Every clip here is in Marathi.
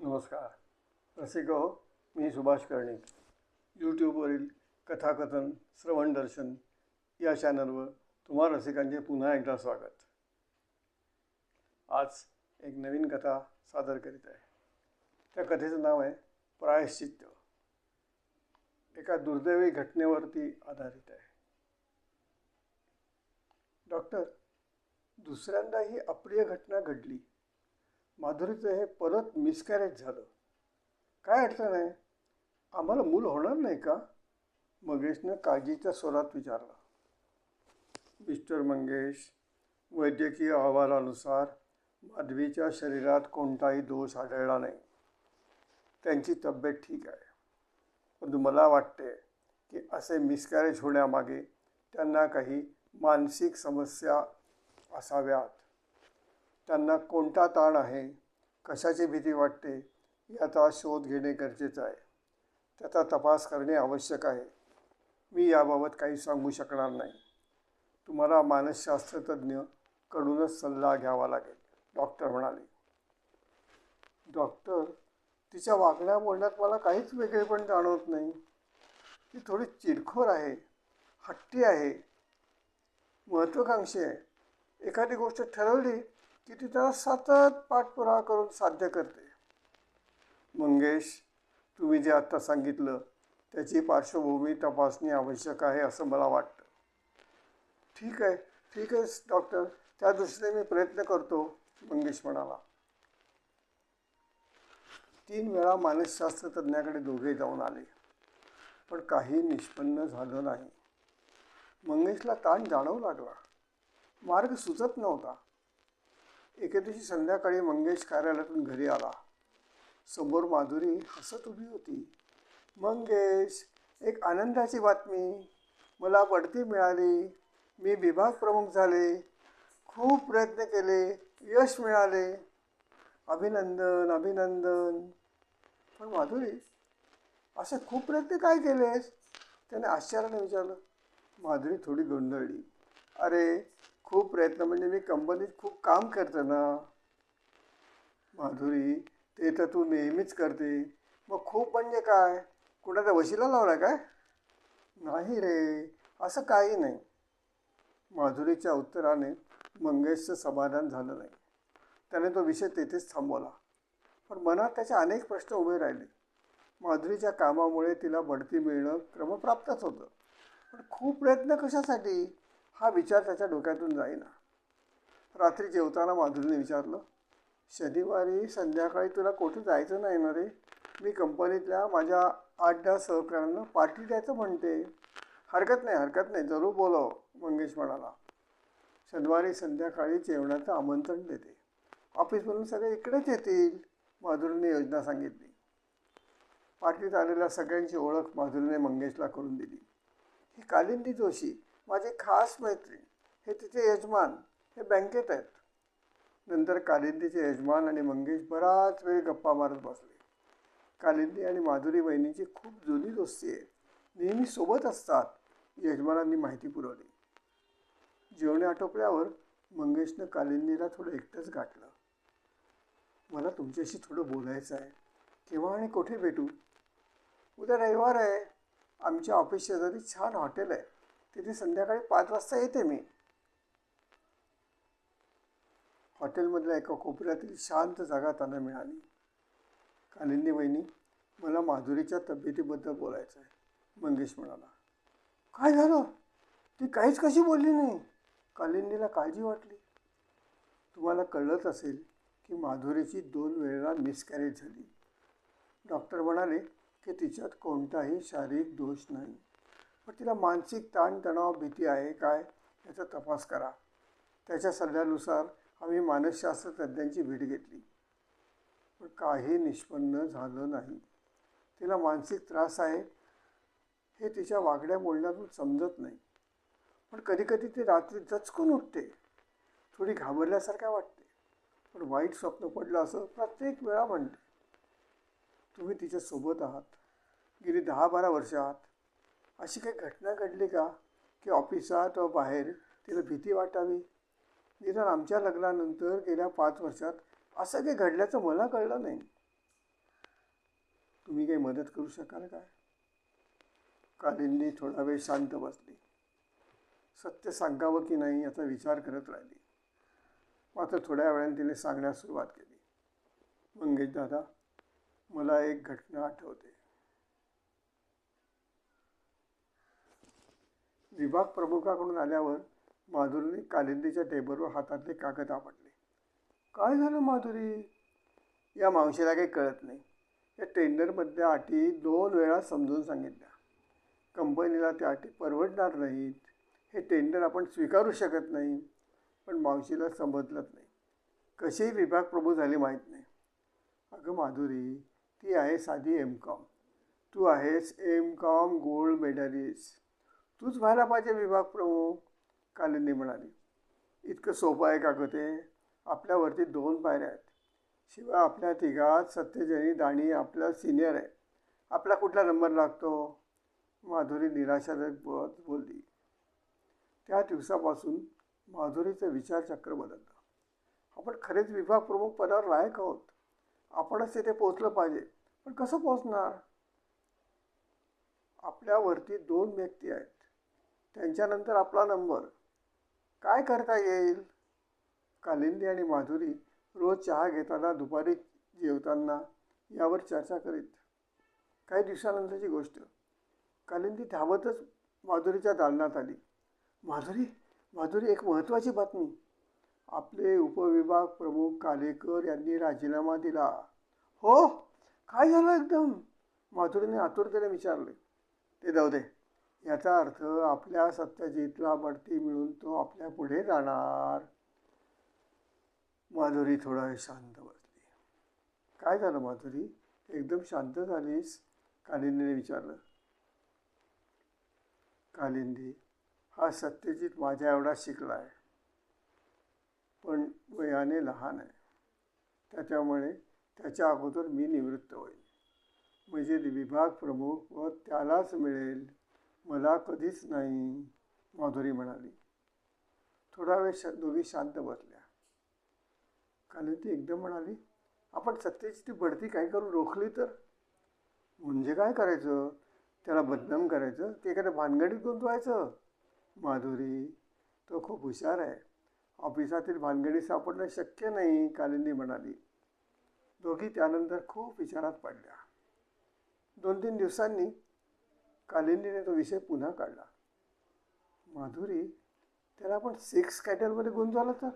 नमस्कार. रसिक हो मी सुभाष कर्णिक. यूट्यूबवरील कथाकथन श्रवण दर्शन या चॅनलवर तुम्हा रसिकांचे पुन्हा एकदा स्वागत. आज एक नवीन कथा सादर करीत आहे. त्या कथेचं नाव आहे प्रायश्चित्त एका दुर्दैवी घटनेवरती आधारित आहे. डॉक्टर दुसऱ्यांदा ही अप्रिय घटना घडली. माधुरीचं हे परत मिसकॅरेज झालं. काय अडचण आहे? आम्हाला मूल होणार नाही का? मंगेशनं काळजीच्या स्वरात विचारलं. मिस्टर मंगेश वैद्यकीय अहवालानुसार माधवीच्या शरीरात कोणताही दोष आढळला नाही. त्यांची तब्येत ठीक आहे. परंतु मला वाटते की असे मिसकॅरेज होण्यामागे त्यांना काही मानसिक समस्या असाव्यात. त्यांना कोणता ताण आहे कशाची भीती वाटते याचा शोध घेणे गरजेचं आहे. त्याचा तपास करणे आवश्यक आहे. मी याबाबत काही सांगू शकणार नाही. तुम्हाला मानसशास्त्रतज्ञ कडूनच सल्ला घ्यावा लागेल डॉक्टर म्हणाले. डॉक्टर तिच्या वागण्या बोलण्यात मला काहीच वेगळेपण जाणवत नाही. ती थोडी चिरखोर आहे हट्टी आहे. महत्त्वाकांक्षी आहे. एखादी गोष्ट ठरवली की ती त्याला सतत पाठपुरावा करून साध्य करते. मंगेश तुम्ही जे आत्ता सांगितलं त्याची पार्श्वभूमी तपासणी आवश्यक आहे असं मला वाटतं. ठीक आहे ठीक आहे डॉक्टर. त्या दृष्टीने मी प्रयत्न करतो मंगेश म्हणाला. तीन वेळा मानसशास्त्र तज्ज्ञाकडे दोघे जाऊन आले पण काही निष्पन्न झालं नाही. मंगेशला ताण जाणवू लागला. मार्ग सुचत नव्हता. एके दिवशी संध्याकाळी मंगेश कार्यालयातून घरी आला. समोर माधुरी हसत उभी होती. मंगेश एक आनंदाची बातमी. मला बढती मिळाली. मी विभाग प्रमुख झाले. खूप प्रयत्न केले. यश मिळाले. अभिनंदन अभिनंदन. पण माधुरी असे खूप प्रयत्न काय केलेस? त्याने आश्चर्याने विचारलं. माधुरी थोडी गोंधळली. अरे खूप प्रयत्न म्हणजे मी कंपनीत खूप काम करतो ना. माधुरी ते तर तू नेहमीच करते. मग खूप म्हणजे काय? कुणाचा वशिला लावला काय? नाही रे असं काही नाही. माधुरीच्या उत्तराने मंगेशचं समाधान झालं नाही. त्याने तो विषय तेथेच थांबवला. पण मनात त्याचे अनेक प्रश्न उभे राहिले. माधुरीच्या कामामुळे तिला बढती मिळणं क्रमप्राप्तच होतं. पण खूप प्रयत्न कशासाठी? हा विचार त्याच्या डोक्यातून जाईना. रात्री जेवताना माधुरीने विचारलं शनिवारी संध्याकाळी तुला कुठे जायचं नाही ना रे? मी कंपनीतल्या माझ्या आठ दहा सहकाऱ्यांना पार्टी द्यायचं म्हणते. हरकत नाही हरकत नाही जरूर बोलव मंगेश म्हणाला. शनिवारी संध्याकाळी जेवणाचं आमंत्रण देते. ऑफिसमधून सगळे इकडेच येतील माधुरीने योजना सांगितली. पार्टीत आलेल्या सगळ्यांची ओळख माधुरीने मंगेशला करून दिली. ही कालिंदी जोशी माझी खास मैत्रीण हे तिचे यजमान हे बँकेत आहेत. नंतर कालिंदीचे यजमान आणि मंगेश बराच वेळ गप्पा मारत बसले. कालिंदी आणि माधुरी बहिणींची खूप जुनी दोस्ती आहे नेहमी सोबत असतात यजमानांनी माहिती पुरवली. जेवणे आटोपल्यावर मंगेशनं कालिंदीला थोडं एकटंच गाठलं. मला तुमच्याशी थोडं बोलायचं आहे. केव्हा आणि कुठे भेटू? उद्या रविवार आहे. आमच्या ऑफिस शेजारी छान हॉटेल आहे. तिथे संध्याकाळी पाच वाजता येते मी. हॉटेलमधल्या एका कोपऱ्यातील शांत जागा त्यांना मिळाली. कालिंदी वहिनी मला माधुरीच्या तब्येतीबद्दल बोलायचं आहे मंगेश म्हणाला काय झालं? ती काहीच कशी बोलली नाही? कालिंदीला काळजी वाटली. तुम्हाला कळलंच असेल की माधुरीची दोन वेळेला मिसकॅरेज झाली. डॉक्टर म्हणाले की तिच्यात कोणताही शारीरिक दोष नाही. पण तिला मानसिक ताणतणाव भीती आहे काय याचा तपास करा. त्याच्या सल्ल्यानुसार आम्ही मानसशास्त्र तज्ज्ञांची भेट घेतली. पण काही निष्पन्न झालं नाही. तिला मानसिक त्रास आहे हे तिच्या वागड्या बोलण्यातून समजत नाही. पण कधीकधी ती रात्री दचकून उठते. थोडी घाबरल्यासारख्या वाटते. पण वाईट स्वप्न पडलं असं प्रत्येक वेळा म्हणते. तुम्ही तिच्यासोबत आहात. गेली दहा बारा वर्षात अशी काही घटना घडली का? की ऑफिसात व बाहेर तिला भीती वाटावी. निदान आमच्या लग्नानंतर गेल्या पाच वर्षात असं काही घडल्याचं मला कळलं नाही. तुम्ही काही मदत करू शकाल काय? कालिंदी थोडा वेळ शांत बसली. सत्य सांगावं की नाही याचा विचार करत राहिली. मात्र थोड्या वेळाने तिने सांगण्यास सुरुवात केली. मंगेश दादा मला एक घटना आठवते. विभाग प्रमुखाकडून आल्यावर माधुरीने कालिंदीच्या टेबलवर हातातले कागद आपटले काय झालं माधुरी? या मावशीला काही कळत नाही. या टेंडरमधल्या अटी दोन वेळा समजून सांगितल्या. कंपनीला त्या अटी परवडणार नाहीत. हे टेंडर आपण स्वीकारू शकत नाही. पण मावशीला समजलंच नाही. कशीही विभाग प्रभू झाली माहीत नाही. अगं माधुरी ती आहे साधी एम कॉम तू आहेस एम कॉम गोल्ड मेडलिस्ट तूच व्हायला पाहिजे विभाग प्रमुख कालिंदी म्हणाली. इतकं सोपं आहे का गं ते? आपल्यावरती दोन पायऱ्या आहेत. शिवाय आपल्या तिघात सत्यजनी दाणी आपला सिनियर आहे. आपला कुठला नंबर लागतो? माधुरी निराशाजनक बोलत बोलली. त्या दिवसापासून माधुरीचं विचारचक्र बदललं. आपण खरेच विभाग प्रमुख पदावर लायक आहोत. आपणच तिथे पोचलं पाहिजे. पण कसं पोचणार आपल्यावरती दोन व्यक्ती आहेत. त्यांच्यानंतर आपला नंबर. काय करता येईल? कालिंदी आणि माधुरी रोज चहा घेताना दुपारी जेवताना यावर चर्चा करीत. काही दिवसानंतरची गोष्ट. कालिंदी धावतच माधुरीच्या दालनात आली. माधुरी माधुरी एक महत्त्वाची बातमी. आपले उपविभाग प्रमुख कालेकर यांनी राजीनामा दिला. हो काय झालं एकदम? माधुरीने आतुरतेने विचारले. ते जाऊ दे. याचा अर्थ आपल्या सत्यजितला बढती मिळून तो आपल्या पुढे जाणार. माधुरी थोडा वेळ शांत बसली. काय झालं माधुरी? एकदम शांत झालीस? कालिंदीने विचारलं. कालिंदी हा सत्यजित माझ्या एवढा शिकला आहे पण वयाने लहान आहे. त्याच्यामुळे त्याच्या अगोदर मी निवृत्त होईल. म्हणजे विभाग प्रमुख व त्यालाच मिळेल. मला कधीच नाही माधुरी म्हणाली. थोडा वेळ श दोघी शांत बसल्या. काल ती एकदम म्हणाली आपण सत्तेची ती बढती काय करून रोखली तर? म्हणजे काय करायचं? त्याला बदनाम करायचं? ते एखाद्या भानगडीत गुंतवायचं? माधुरी तो खूप हुशार आहे. ऑफिसातील भानगडी सापडणं शक्य नाही कालिंदी म्हणाली. दोघी त्यानंतर खूप विचारात पडल्या. दोन तीन दिवसांनी कालिंदीने तो विषय पुन्हा काढला. माधुरी त्याला आपण सिक्स कॅटलमध्ये गुंतवलं तर?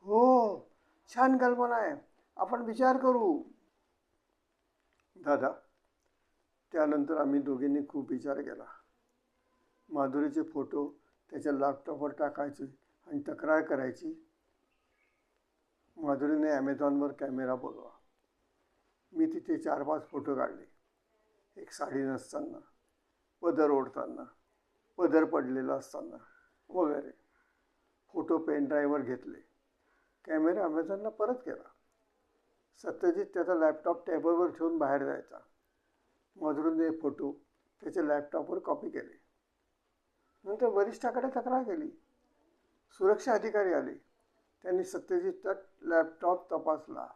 हो छान कल्पना आहे. आपण विचार करू. दादा त्यानंतर आम्ही दोघींनी खूप विचार केला. माधुरीचे फोटो त्याच्या लॅपटॉपवर टाकायचे आणि तक्रार करायची. माधुरीने ॲमेझॉनवर कॅमेरा बोलवा. मी तिथे चार पाच फोटो काढले. एक साडी नसताना. पदर ओढताना पदर पडलेला असताना वगैरे. फोटो पेनड्राईव्हवर घेतले. कॅमेरा अमेझॉनला परत केला. सत्यजित त्याचा लॅपटॉप टेबलवर ठेवून बाहेर जायचा. मधुरने फोटो त्याच्या लॅपटॉपवर कॉपी केले. नंतर वरिष्ठाकडे तक्रार केली. सुरक्षा अधिकारी आले. त्यांनी सत्यजितचा लॅपटॉप तपासला.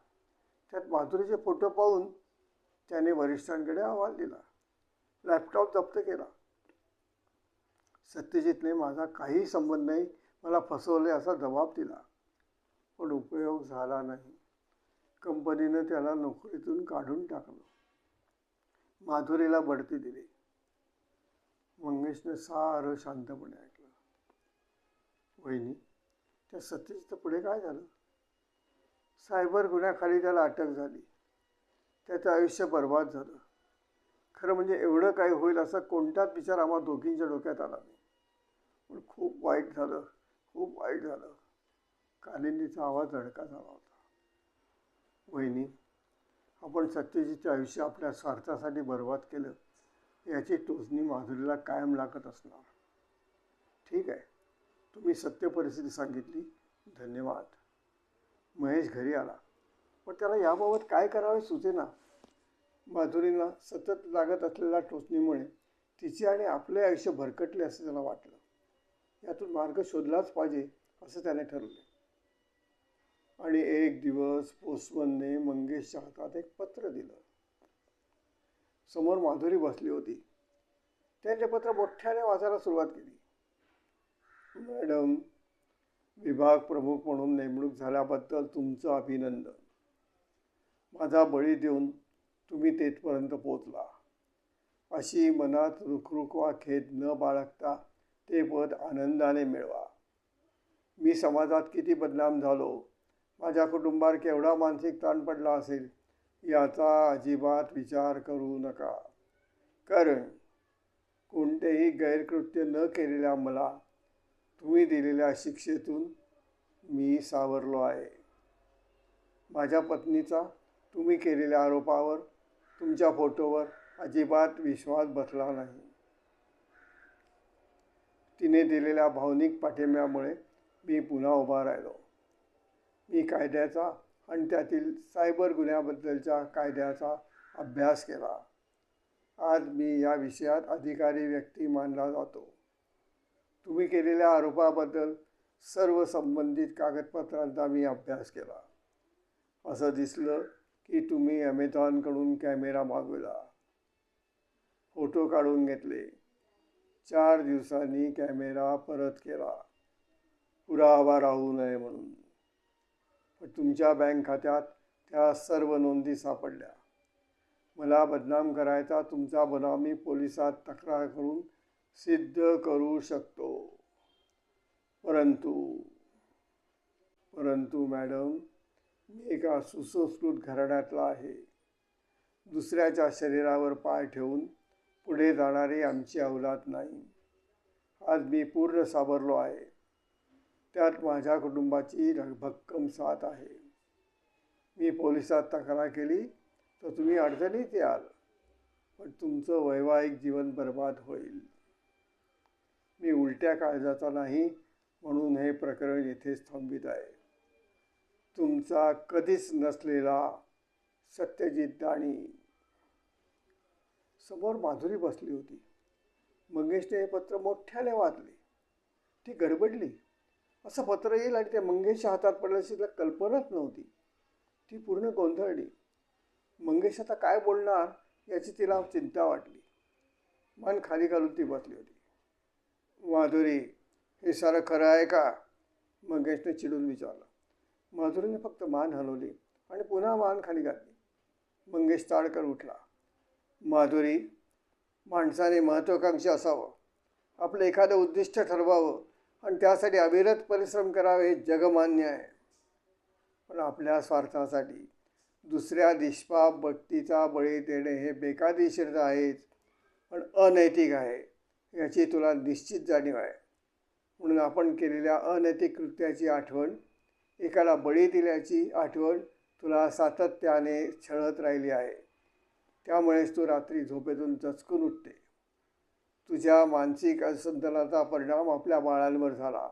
त्यात माधुरीचे फोटो पाहून त्याने वरिष्ठांकडे अहवाल दिला. लॅपटॉप जप्त केला. सत्यजितने माझा काही संबंध नाही मला फसवले असा जबाब दिला. पण उपयोग झाला नाही. कंपनीनं त्याला नोकरीतून काढून टाकलं. माधुरीला बढती दिली. मंगेशने सारं शांतपणे ऐकलं. वहिनी त्या सत्यजित पुढे काय झालं? सायबर गुन्ह्याखाली त्याला अटक झाली. त्याचं आयुष्य बर्बाद झालं. खरं म्हणजे एवढं काय होईल असा कोणताच विचार आम्हा दोघींच्या डोक्यात आला नाही. पण खूप वाईट झालं खूप वाईट झालं. कालिंदीचा आवाज अडका झाला होता. वहिनी आपण सत्यजितचं आयुष्य आपल्या स्वार्थासाठी बर्बाद केलं याची टोचणी माधुरीला कायम लागत असणार. ठीक आहे. तुम्ही सत्य परिस्थिती सांगितली. धन्यवाद. महेश घरी आला. पण त्याला याबाबत काय करावे सुचेना. माधुरीला सतत लागत असलेल्या टोचणीमुळे तिचे आणि आपले आयुष्य भरकटले असं त्याला वाटलं. यातून मार्ग शोधलाच पाहिजे असं त्याने ठरवले. आणि एक दिवस पोस्टमनने मंगेशच्या हातात एक पत्र दिलं. समोर माधुरी बसली होती. त्यांचे पत्र मोठ्याने वाचायला सुरुवात केली. मॅडम विभाग प्रमुख म्हणून नेमणूक झाल्याबद्दल तुमचं अभिनंदन. माझा बळी देऊन तुम्ही तेथपर्यंत पोचला अशी मनात रुखरुख वा खेद न बाळगता ते पद आनंदाने मिळवा. मी समाजात किती बदनाम झालो? माझ्या कुटुंबावर केवढा मानसिक ताण पडला असेल? याचा अजिबात विचार करू नका. कारण कोणतेही गैरकृत्य न केलेल्या मला तुम्ही दिलेल्या शिक्षेतून मी सावरलो आहे. माझ्या पत्नीचा तुम्ही केलेल्या आरोपावर तुमच्या फोटोवर अजिबात विश्वास बसला नाही. तिने दिलेल्या भावनिक पाठिंब्यामुळे मी पुन्हा उभा राहिलो. मी कायद्याचा आणि त्यातील सायबर गुन्ह्याबद्दलच्या कायद्याचा अभ्यास केला. आज मी या विषयात अधिकारी व्यक्ती मानला जातो. तुम्ही केलेल्या आरोपाबद्दल सर्व संबंधित कागदपत्रांचा मी अभ्यास केला. असं दिसलं की तुम्ही ॲमेझॉनकडून कॅमेरा मागवला. फोटो काढून घेतले. चार दिवसांनी कॅमेरा परत केला. पुरावा राहू नये म्हणून. पण तुमच्या बँक खात्यात त्या सर्व नोंदी सापडल्या. मला बदनाम करायचा तुमचा बनाव मी पोलिसात तक्रार करून सिद्ध करू शकतो. परंतु परंतु मॅडम मी एका सुसंस्कृत घराण्यातला आहे. दुसऱ्याच्या शरीरावर पाय ठेवून पुढे जाणारी आमची अवलाद नाही. आज मी पूर्ण सावरलो आहे. त्यात माझ्या कुटुंबाची भक्कम साथ आहे. मी पोलिसात तक्रार केली तर तुम्ही अडचणीत याल पण तुमचं वैवाहिक जीवन बर्बाद होईल. मी उलट्या काळजाचा नाही म्हणून हे प्रकरण येथेच थांबित आहे. तुमचा कधीच नसलेला सत्यजित दाणी. समोर माधुरी बसली होती. मंगेशने हे पत्र मोठ्याने वाचले. ती गडबडली. असं पत्र येईल आणि ते मंगेशच्या हातात पडल्याची तिला कल्पनाच नव्हती. ती पूर्ण गोंधळली. मंगेश आता काय बोलणार याची तिला चिंता वाटली. मन खाली घालून ती बसली होती. माधुरी हे सारं खरं आहे का? मंगेशने चिडून विचारलं. माधुरीने फक्त मान हलवली आणि पुन्हा मान खाली घातली मंगेश ताडकर उठला. माधुरी माणसाने महत्त्वाकांक्षी असावं. आपलं एखादं उद्दिष्ट ठरवावं आणि त्यासाठी अविरत परिश्रम करावे हे जगमान्य आहे. पण आपल्या स्वार्थासाठी दुसऱ्या निष्पाप बट्टीचा बळी देणे हे बेकायदेशीर आहेच पण अनैतिक आहे. याची तुला निश्चित जाणीव आहे. म्हणून आपण केलेल्या अनैतिक कृत्याची आठवण एकाला बळी दिल्याची आठवण तुला सातत्याने छळत राहिली आहे. त्यामुळेच तू रात्री झोपेतून चचकून उठते. तुझ्या मानसिक असंतुलनाचा परिणाम आपल्या बाळांवर झाला.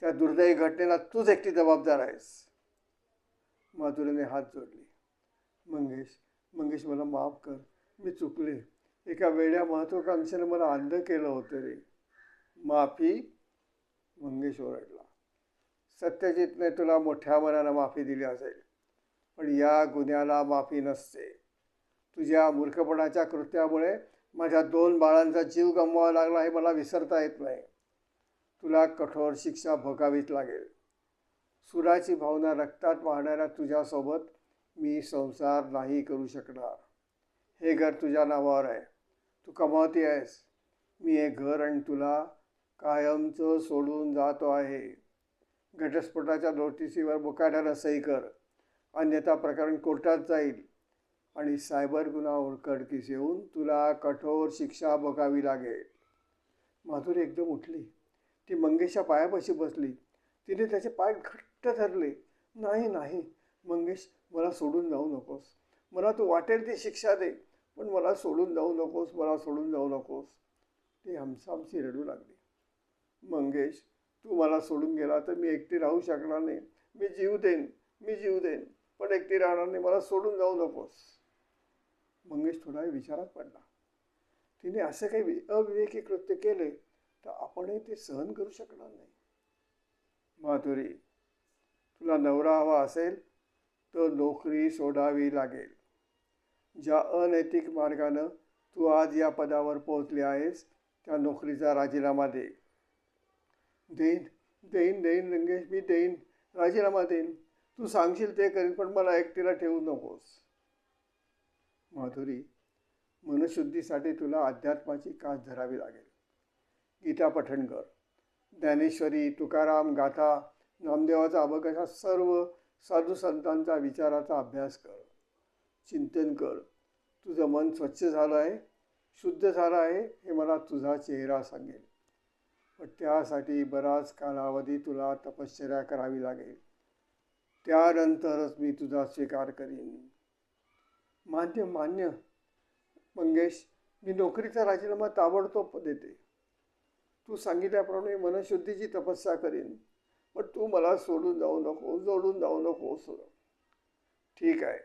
त्या दुर्दैवी घटनेला तूच एकटी जबाबदार आहेस. माधुरीने हात जोडले. मंगेश मंगेश मला माफ कर. मी चुकले. एका वेळ्या महत्त्वाकांक्षेने मला अंध केलं होतं रे. माफी? मंगेश ओरडला. सत्यजितने तुला मोठ्या मनानं माफी दिली असेल. पण या गुन्ह्याला माफी नसते. तुझ्या मूर्खपणाच्या कृत्यामुळे माझ्या दोन बाळांचा जीव गमवावा लागला हे मला विसरता येत नाही. तुला कठोर शिक्षा भोगावीच लागेल. सुराची भावना रक्तात वाहणाऱ्या तुझ्यासोबत मी संसार नाही करू शकणार. हे घर तुझ्या नावावर आहे. तू कमावती आहेस. मी हे घर आणि तुला कायमचं सोडून जातो आहे. घटस्फोटाच्या नोटिसीवर मुकाट्यानं सही कर. अन्यथा प्रकरण कोर्टात जाईल. आणि सायबर गुन्हा उडकडकीस येऊन तुला कठोर शिक्षा बघावी लागेल. माधुरी एकदम उठली. ती मंगेशच्या पायापाशी बसली. तिने त्याचे पाय घट्ट धरले. नाही नाही मंगेश मला सोडून जाऊ नकोस. मला तू वाटेल ती शिक्षा दे पण मला सोडून जाऊ नकोस मला सोडून जाऊ नकोस. ती हमसामशी रडू लागली. मंगेश तू मला सोडून गेला तर मी एकटी राहू शकणार नाही. मी जीव देईन मी जीव देईन पण एकटी राहणार नाही. मला सोडून जाऊ नकोस. मंगेश थोडा विचारात पडला. तिने असे काही अविवेकी कृत्य केले तर आपणही ते सहन करू शकणार नाही. माधुरी तुला नवरा हवा असेल तर नोकरी सोडावी लागेल. ज्या अनैतिक मार्गानं तू आज या पदावर पोहोचले आहेस त्या नोकरीचा राजीनामा दे. देईन देईन देईन रंगेश मी देईन राजीनामा देईन. तू सांगशील ते करीन पण मला एकटीला ठेवू नकोस. माधुरी मनशुद्धीसाठी तुला अध्यात्माची कास धरावी लागेल. गीता पठण कर ज्ञानेश्वरी तुकाराम गाथा नामदेवाचा अभंग अशा सर्व साधू संतांचा विचाराचा अभ्यास कर. चिंतन कर. तुझं मन स्वच्छ झालं आहे शुद्ध झालं आहे हे मला तुझा चेहरा सांगेल. पण त्यासाठी बराच कालावधी तुला तपश्चर्या करावी लागेल. त्यानंतरच मी तुझा स्वीकार करीन. मान्य मान्य. मंगेश मी नोकरीचा राजीनामा ताबडतोब देते. तू सांगितल्याप्रमाणे मनशुद्धीची तपस्या करीन. पण तू मला सोडून जाऊ नको जोडून जाऊ नको सोड ठीक आहे.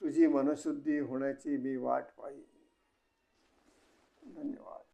तुझी मनशुद्धी होण्याची मी वाट पाहिन. धन्यवाद.